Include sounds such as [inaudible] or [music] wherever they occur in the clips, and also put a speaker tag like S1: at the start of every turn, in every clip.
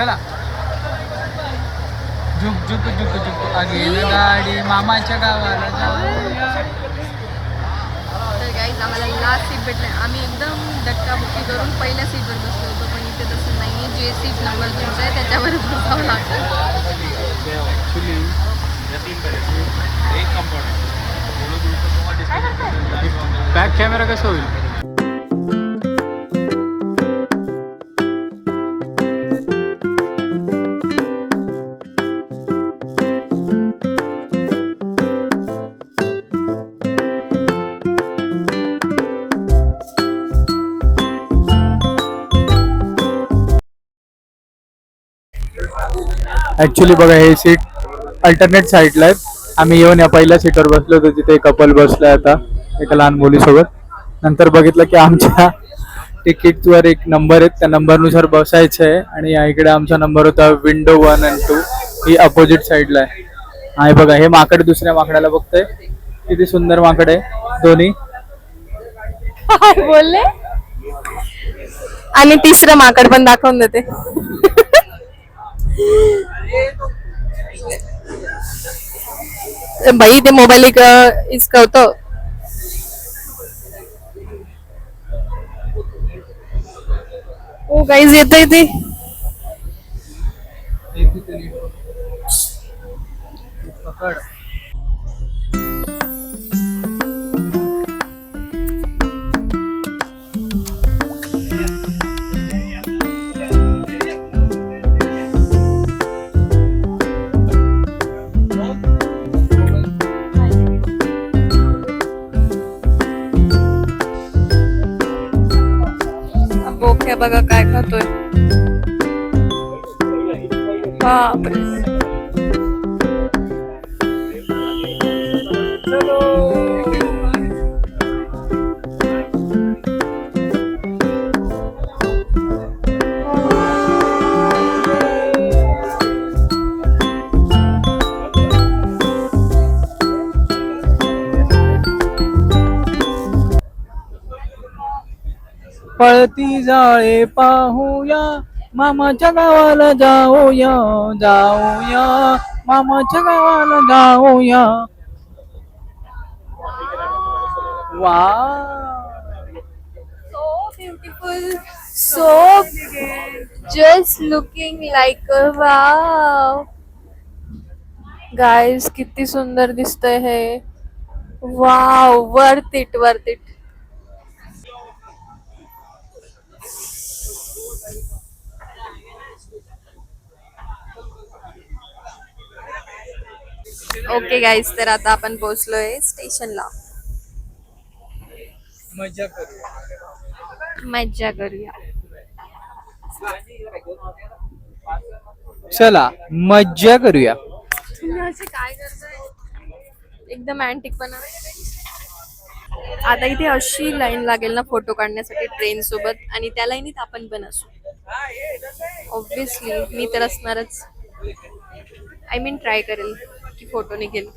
S1: चला. झुक झुक झुक झुक. आगे गाडी मामाच्या गावाला.
S2: तर गाईज आम्हाला लास्ट सीट भेटले आम्ही एकदम धक्काबुक्की करून पहिल्या सीटवर बसलो होतो पण इथे तसं नाही आहे जे सीट नंबर तुमचा आहे त्याच्यावर बसावं लागतं.
S1: बॅक कॅमेरा कसं होईल? ऍक्च्युली बघा हे सीट अल्टरनेट साईडला आहेत. आम्ही येऊन या पहिल्या सीटवर बसलो होतो तिथे कपल बसलाय आता एका लहान मुलीसोबत. नंतर बघितलं की आमच्या तिकीटवर एक नंबर आहेत. त्या नंबरनुसार बसायचं आहे. आणि या इकडे आमचा नंबर होता विंडो वन अँड टू ही अपोजिट साईडला आहे. आहे बघा हे माकड दुसऱ्या माकडाला बघतोय. किती सुंदर माकड आहे. दोन्ही. [laughs]
S2: बोलले? आणि तिसरं माकड पण दाखवून देते. बाई ते मोबाईल एक इसकवतो ओ गाईज येतंय ते. ओके बघा काय खातोय. बापरे.
S1: पळती जाळे पाहूया. मामाच्या गावाला जाऊया जाऊया. मामाच्या गावाला जाऊया. वा.
S2: So beautiful. So just looking like a wow. Guys किती सुंदर दिसतंय हे. Wow worth it worth it okay guys तर आता आपण पोहोचलोय स्टेशनला.
S1: मजा करूया
S2: मज्जा करूया.
S1: चला मज्जा करूया.
S2: काय करताय? एकदम अँटिक पण आता इथे अशी लाईन लागेल ना फोटो काढण्यासाठी ट्रेन सोबत आणि त्या लाईनीत आपण पण असू. ऑब्विसली मी तर असणारच. आय मीन ट्राय करेल. फोटो निघेल.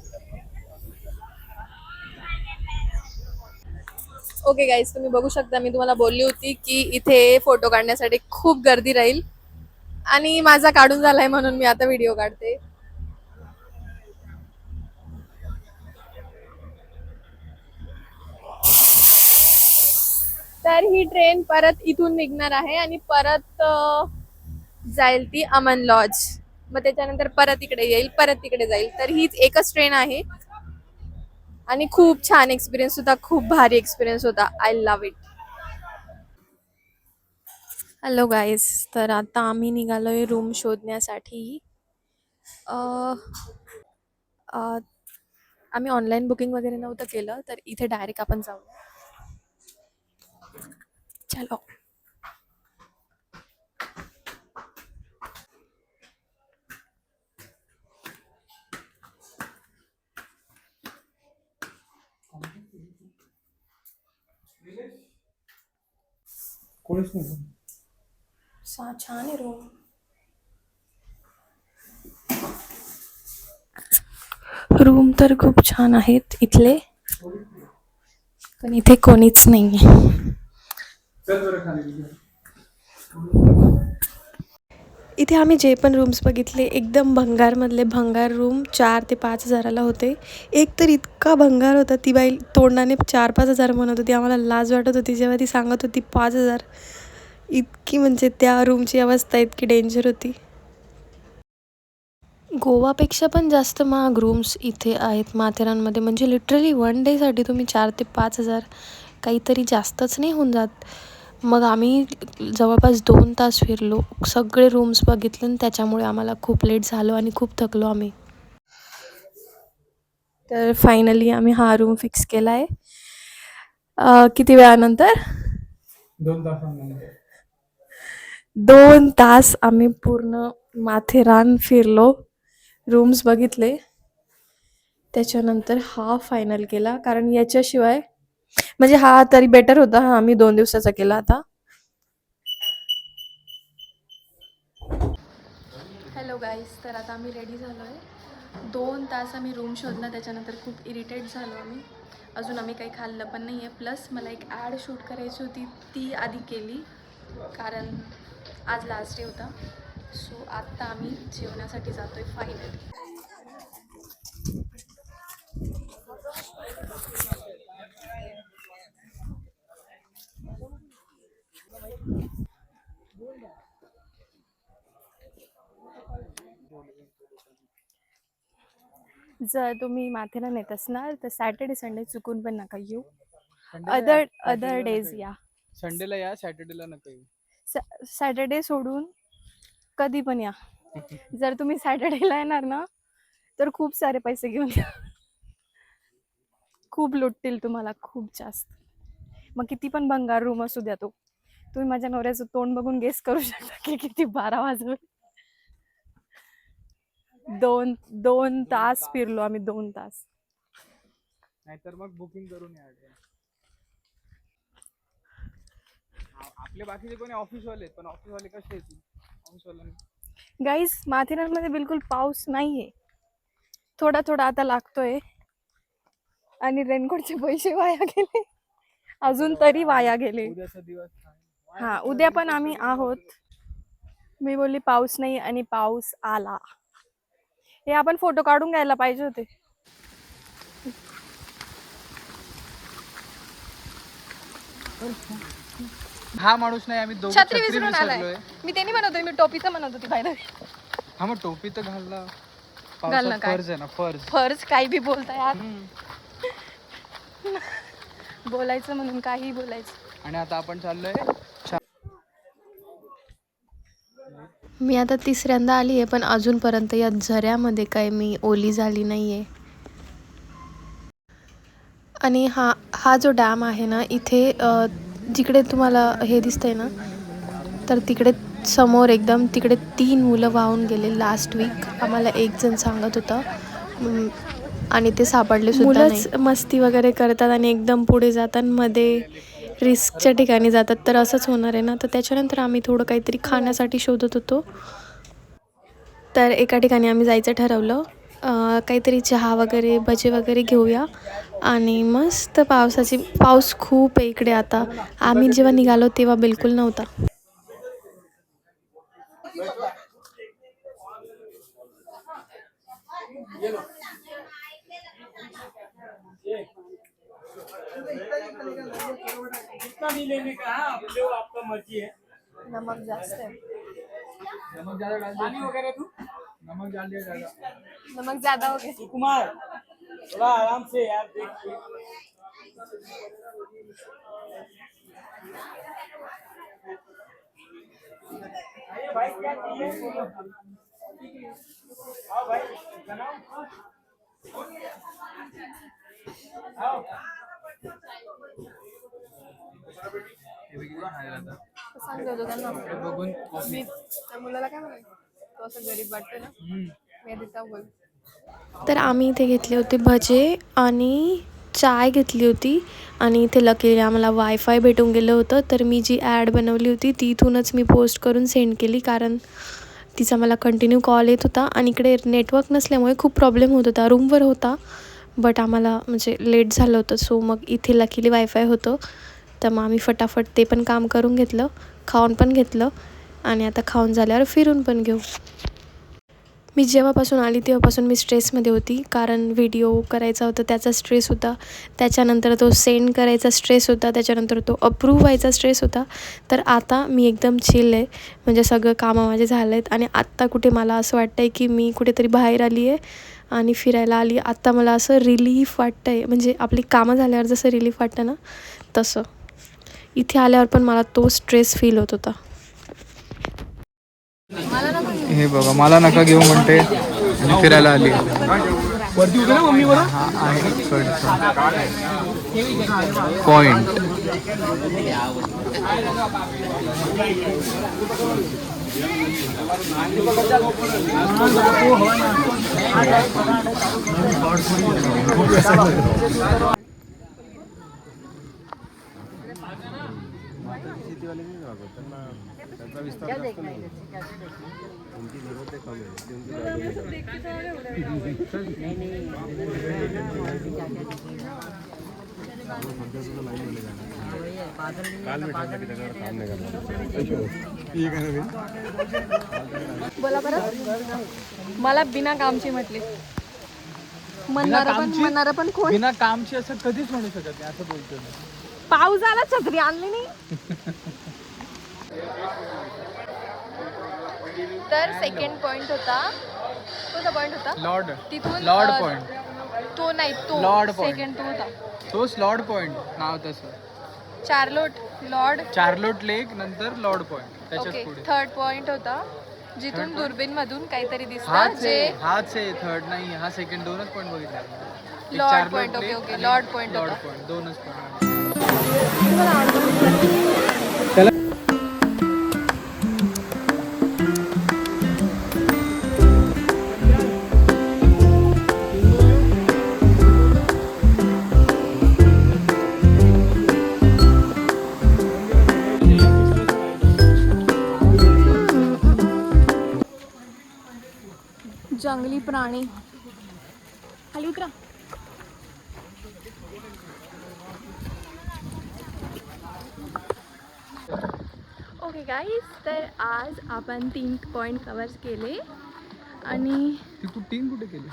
S2: ओके गाईज तुम्ही बघू शकता मी तुम्हाला बोलली होती की इथे फोटो काढण्यासाठी खूप गर्दी राहील. आणि माझा काढून झालाय म्हणून मी आता व्हिडिओ काढते. तर ही ट्रेन परत इथून निघणार आहे आणि परत जाईल ती अमन लॉज मग त्याच्यानंतर परत इकडे येईल परत तिकडे जाईल. तर हीच एकच ट्रेन आहे. आणि खूप छान एक्सपिरियन्स होता खूप भारी एक्सपिरियन्स होता. I love it hello guys तर आता आम्ही निघालो आहे रूम शोधण्यासाठी आम्ही ऑनलाईन बुकिंग वगैरे नव्हतं केलं तर इथे डायरेक्ट आपण जाऊ. चलो.
S1: कोणीच नाही
S2: सा छान आहे रूम रूम तर खूप छान आहेत इथले. पण इथे कोणीच नाही
S1: चल बरं खाली
S3: इथे आम्ही जे पण रूम्स बघितले एकदम भंगारमधले भंगार रूम चार ते पाच हजाराला होते. एक तर इतका भंगार होता ती बाई तोंडाने चार पाच हजार म्हणत होती आम्हाला लाज वाटत होती जेव्हा ती सांगत होती पाच हजार. इतकी म्हणजे त्या रूमची अवस्था इतकी डेंजर होती. गोवापेक्षा पण जास्त महाग रूम्स इथे आहेत माथेरानमध्ये. म्हणजे लिटरली वन डेसाठी तुम्ही चार ते पाच हजार काहीतरी जास्तच नाही होऊन जात. मग आम्ही जवळपास दोन तास फिरलो. सगळे रूम्स बघितले आणि त्याच्यामुळे आम्हाला खूप लेट झालो आणि खूप थकलो आम्ही. तर फायनली आम्ही हा रूम फिक्स केला आहे किती वेळानंतर?
S1: दोन तासांनंतर.
S3: दोन तास आम्ही पूर्ण माथेरान फिरलो. रूम्स बघितले. त्याच्यानंतर हा फायनल केला. कारण याच्याशिवाय म्हणजे हा तरी बेटर होता. हा मी दोन दिवसाचा केला आता. हॅलो गाईस तर आता आम्ही रेडी झालो आहे दोन तास आम्ही रूम शोधला त्याच्यानंतर खूप इरिटेट झालो आम्ही. अजून आम्ही काही खाल्लं पण नाही आहे प्लस मला एक ॲड शूट करायची होती ती आधी केली. कारण आज लास्ट डे होता. सो आत्ता आम्ही जेवणासाठी जातो आहे फायनली जर तुम्ही माथेरान येत असणार तर सॅटर्डे संडे चुकून पण नका येऊ. अदर अदर डेज या.
S1: संडेला या सॅटर्डेला नका येऊ.
S3: सॅटर्डे सोडून कधी पण या. [laughs] जर तुम्ही सॅटर्डेला येणार ना तर खूप सारे पैसे घेऊन या. खूप लुटतील तुम्हाला खूप जास्त. मग किती पण भंगार रूम असू द्या तो. तुम्ही माझ्या नवऱ्याचं तोंड बघून गेस करू शकता की किती बारा वाजवे दोन दोन तास फिरलो आम्ही दोन तास.
S1: नाहीतर मग बुकिंग करून या आपले बाकीचे कोणी ऑफिसवाले आहेत पण ऑफिसवाले कसे येतील ऑफिसवाल्यांना
S3: गाईज माथेरानमध्ये बिलकुल पाऊस नाहीये. थोडा थोडा आता लागतोय. आणि रेनकोटचे पैसे वाया गेले. अजून तरी वाया गेले. हा उद्या पण आम्ही आहोत. मी बोलली पाऊस नाही आणि पाऊस आला. हे आपण फोटो काढून घ्यायला पाहिजे होते.
S1: हा माणूस नाही आम्ही दोघं
S3: छत्री विसरून आलाय. मी त्यांनी म्हणत होते मी टोपीचं म्हणत होती फायदा
S1: हा मग टोपी तर घालला.
S3: घाल ना
S1: पावसात
S3: काय.
S1: फर्ज आहे ना फर्ज.
S3: फर्ज काही बी बोलता यार.
S1: हम्म.
S3: बोलायचं म्हणून काही बोलायचं.
S1: आणि आता आपण चाललोय
S3: मी आता तिसऱ्यांदा आली आहे पण अजूनपर्यंत या झऱ्यामध्ये काय मी ओली झाली नाही आहे आणि हा हा जो डॅम आहे ना इथे जिकडे तुम्हाला हे दिसतंय ना तर तिकडे समोर एकदम तिकडे तीन मुलं वाहून गेले लास्ट वीक आम्हाला एक जण सांगत होता. आणि ते सापडले सुद्धा मस्ती वगैरे करतात आणि एकदम पुढे जातात मध्ये रिस्कच्या ठिकाणी जातात तर असंच होणार आहे ना? तर त्याच्यानंतर आम्ही थोडं काहीतरी खाण्यासाठी शोधत होतो. तर एका ठिकाणी आम्ही जायचं ठरवलं. काहीतरी चहा वगैरे भजे वगैरे घेऊया. आणि मस्त पावसाची पाऊस खूप आहे इकडे आता. आम्ही जेव्हा निघालो तेव्हा बिलकुल नव्हता. नमक जास्त
S1: नमक ज़्यादा डाल पानी वगैरह तू नमक डाल दिया ज़्यादा।
S3: नमक ज़्यादा हो गया।
S4: कुमार थोड़ा आराम से यार देख आइए भाई क्या चाहिए? आओ भाई बनाओ। आओ।
S3: सांगत होतो त्यांना
S1: बघून
S3: मी त्या मुलाला काय म्हणाले? तो असं गरीब वाटतो ना.
S1: हम्म.
S3: मी देता बोल तर आम्ही इथे घेतले होते भजे आणि चाय घेतली होती आणि इथे लकीली आम्हाला वायफाय भेटून गेलं होतं. तर मी जी ॲड बनवली होती ती इथूनच मी पोस्ट करून सेंड केली कारण तिचा मला कंटिन्यू कॉल येत होता आणि इकडे नेटवर्क नसल्यामुळे खूप प्रॉब्लेम होत होता. रूमवर होता बट आम्हाला म्हणजे लेट झालं होतं सो मग इथे लकीली वायफाय होतं. तर मग आम्ही फटाफट ते पण काम करून घेतलं खाऊन पण घेतलं आणि आता खाऊन झाल्यावर फिरून पण घेऊ. मी जेव्हापासून आली तेव्हापासून मी स्ट्रेसमध्ये होती कारण व्हिडिओ करायचा होता त्याचा स्ट्रेस होता त्याच्यानंतर तो सेंड करायचा स्ट्रेस होता त्याच्यानंतर तो अप्रूव्ह व्हायचा स्ट्रेस होता. तर आता मी एकदम चिल आहे म्हणजे सगळं कामं माझे झाले आहेत आणि आत्ता कुठे मला असं वाटतं आहे की मी कुठेतरी बाहेर आली आहे आणि फिरायला आली आत्ता मला असं रिलीफ वाटतं आहे म्हणजे आपली कामं झाल्यावर जसं रिलीफ वाटतं ना तसं. इथे आल्यावर पण मला तो स्ट्रेस फील होत होता.
S1: हे बघा मला नका घेऊ म्हणते. फिरायला आली. हा आहे. पॉइंट
S2: बोला परत मला बिना कामची म्हटले. म्हणणारं पण म्हणणारं पण कोण?
S1: बिना कामची असं कधीच म्हणू शकत नाही असं बोलतो
S2: आला छत्री आणली नाही. तर सेकंड पॉइंट होता. कोणता पॉइंट होता?
S1: लॉर्ड
S2: तिथून
S1: लॉर्ड
S2: अ,
S1: पॉइंट
S2: तो नाही तो
S1: लॉर्ड point.
S2: सेकंड तो होता.
S1: तोच लॉर्ड पॉइंट नाव तसं.
S2: चार्लोट लॉर्ड
S1: चार्लोट लेक नंतर लॉर्ड पॉइंट
S2: ओके
S1: त्याच्याच पुढे.
S2: थर्ड पॉइंट होता. जिथून दुर्बीन मधून काहीतरी दिसतं
S1: हाच
S2: जे
S1: आहे हाच आहे थर्ड नाही हा सेकंड दोनच पॉइंट बघितले.
S2: Lord point okay okay lord point
S1: lord
S2: होता.
S1: पॉइंट दोनच पॉइंट
S2: प्राणी. खाली उतरा. ओके गाईज तर आज आपण तीन पॉईंट कवर्स केले. आणि
S1: तू टीन कुठे केली?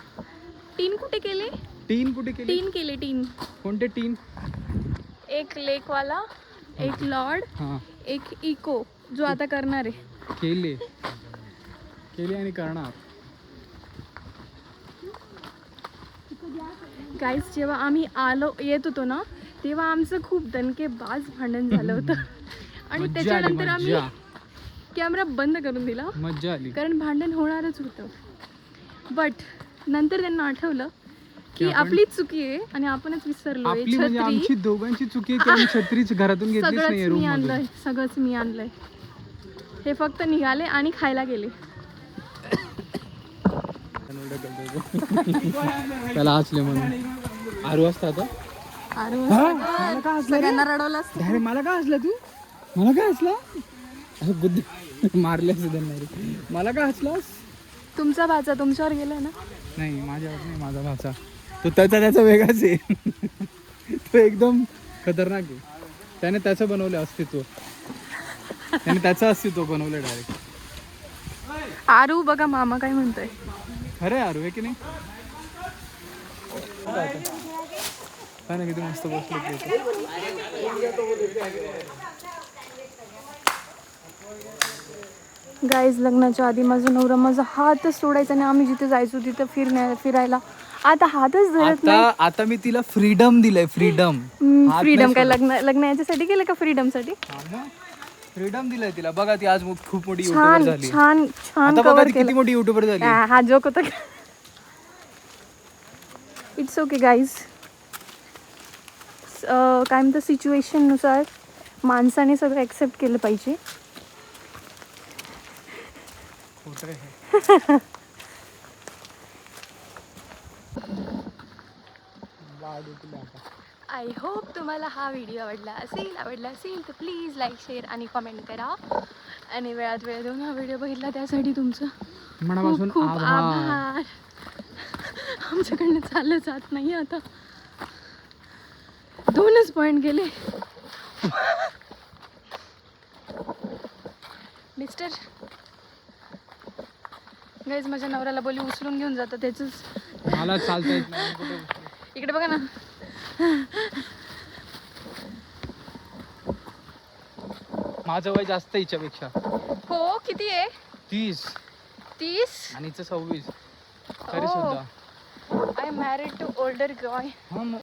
S2: तीन कुठे केले?
S1: टीन कुठे केली?
S2: तीन केले तीन.
S1: कोणते टीन
S2: एक लेकवाला एक लॉर्ड
S1: हा.
S2: एक इको जो आता करणार आहे.
S1: केले. केले आणि करणार.
S2: गाईज जेव्हा आम्ही आलो येत होतो ना तेव्हा आमचं खूप दणकेबाज भांडण झालं होतं. [laughs] आणि त्याच्यानंतर आम्ही कॅमेरा बंद करून दिला
S1: मज्जा आली.
S2: कारण भांडण होणारच होतं. बट नंतर त्यांना आठवलं की आपलीच चुकी आहे आणि आपणच विसरलोय
S1: आपली म्हणजे आमची दोघांची चुकी आहे की आम्ही छत्रीच घरातून घेतलीच
S2: सगळंच मी आणलंय सगळंच मी आणलंय. हे फक्त निघाले आणि खायला गेले.
S1: त्याला हसले म्हणून. आरू वाजता आता?
S2: सगळ्यांना रडवलं असतं.
S1: अरे मला का हसला तू? मला का हसला? असं बुद्धी. मारले नाही मला का हसलास?
S2: तुमचा भाचा तुमच्यावर गेलाय ना?
S1: नाही माझ्यावर नाही माझा भाचा. तो त्याचा त्याचा वेगळाच आहे. तो एकदम खतरनाक आहे. त्याने त्याचं बनवलं अस्तित्व. त्याने त्याचं अस्तित्व बनवलं डायरेक्ट
S2: आरू बघा मामा काय म्हणतोय.
S1: अरे आरू आहे की नाही? काय ना किती मस्त बसलो
S2: गाईज लग्नाच्या आधी माझा नवरा माझा हातच सोडायचा आणि आम्ही जिथे जायचो तिथे फिरण्या फिरायला. आता हातच धरत नाही.
S1: आता आता मी तिला फ्रीडम दिलंय फ्रीडम
S2: फ्रीडम काय? लग्न लग्न याच्यासाठी केलं का फ्रीडमसाठी?
S1: फ्रीडम दिलंय तिला. बघा ती आज खूप मोठी युट्यूबर
S2: छान
S1: झाली.
S2: छान छान
S1: आता बघा ती किती मोठी युट्यूबर झाली.
S2: हा हा जोक होता इट्स ओके गाईज काय म्हणतं सिच्युएशननुसार माणसाने सगळं ॲक्सेप्ट केलं पाहिजे. [laughs] आय होप तुम्हाला हा व्हिडिओ आवडला असेल आवडला असेल तर प्लीज लाईक शेअर आणि कमेंट करा. आणि वेळात वेळ देऊन हा व्हिडिओ बघितला त्यासाठी तुमचं खूप खूप
S1: आभार.
S2: आमच्याकडनं चाललं जात नाही आता. दोनच पॉइंट गेले. मिस्टर गाईज माझ्या नवऱ्याला बोली उचलून घेऊन जातं त्याच
S1: मला
S2: इकडे बघा ना.
S1: माझं वय जास्त हिच्यापेक्षा.
S2: हो किती आहे?
S1: तीस.
S2: तीस?
S1: आणि हिचं सव्वीस. तरी. सुद्धा
S2: I married to older guy
S1: हा मग